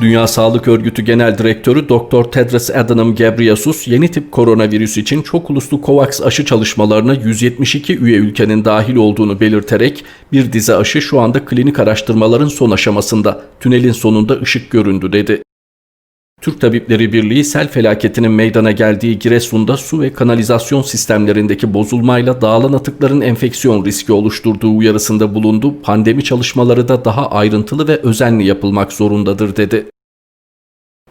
Dünya Sağlık Örgütü Genel Direktörü Dr. Tedros Adhanom Ghebreyesus yeni tip koronavirüs için çok uluslu COVAX aşı çalışmalarına 172 üye ülkenin dahil olduğunu belirterek bir dizi aşı şu anda klinik araştırmaların son aşamasında. Tünelin sonunda ışık göründü dedi. Türk Tabipleri Birliği sel felaketinin meydana geldiği Giresun'da su ve kanalizasyon sistemlerindeki bozulmayla dağılan atıkların enfeksiyon riski oluşturduğu uyarısında bulundu. Pandemi çalışmaları da daha ayrıntılı ve özenli yapılmak zorundadır dedi.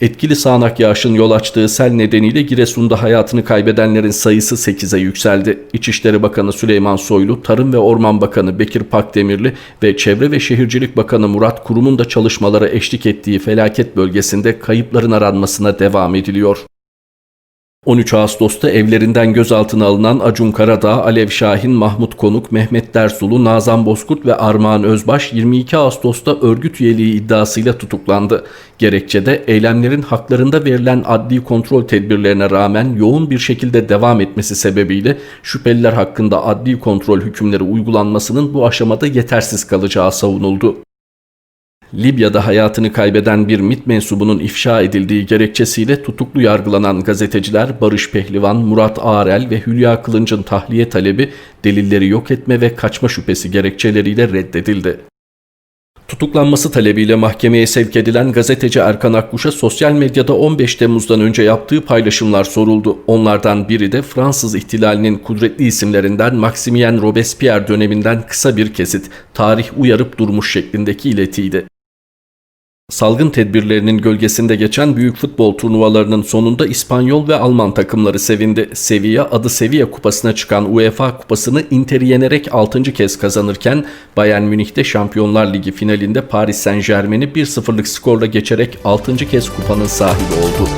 Etkili sağanak yağışın yol açtığı sel nedeniyle Giresun'da hayatını kaybedenlerin sayısı 8'e yükseldi. İçişleri Bakanı Süleyman Soylu, Tarım ve Orman Bakanı Bekir Pakdemirli ve Çevre ve Şehircilik Bakanı Murat Kurum'un da çalışmalara eşlik ettiği felaket bölgesinde kayıpların aranmasına devam ediliyor. 13 Ağustos'ta evlerinden gözaltına alınan Acun Karadağ, Alev Şahin, Mahmut Konuk, Mehmet Dersulu, Nazan Bozkurt ve Armağan Özbaş 22 Ağustos'ta örgüt üyeliği iddiasıyla tutuklandı. Gerekçede eylemlerin haklarında verilen adli kontrol tedbirlerine rağmen yoğun bir şekilde devam etmesi sebebiyle şüpheliler hakkında adli kontrol hükümleri uygulanmasının bu aşamada yetersiz kalacağı savunuldu. Libya'da hayatını kaybeden bir MİT mensubunun ifşa edildiği gerekçesiyle tutuklu yargılanan gazeteciler Barış Pehlivan, Murat Ağrel ve Hülya Kılınç'ın tahliye talebi delilleri yok etme ve kaçma şüphesi gerekçeleriyle reddedildi. Tutuklanması talebiyle mahkemeye sevk edilen gazeteci Erkan Akkuş'a sosyal medyada 15 Temmuz'dan önce yaptığı paylaşımlar soruldu. Onlardan biri de Fransız ihtilalinin kudretli isimlerinden Maximilien Robespierre döneminden kısa bir kesit, tarih uyarıp durmuş şeklindeki iletiydi. Salgın tedbirlerinin gölgesinde geçen büyük futbol turnuvalarının sonunda İspanyol ve Alman takımları sevindi. Sevilla adı Sevilla kupasına çıkan UEFA kupasını Inter'i yenerek 6. kez kazanırken Bayern Münih'te Şampiyonlar Ligi finalinde Paris Saint Germain'i 1-0'lık skorla geçerek 6. kez kupanın sahibi oldu.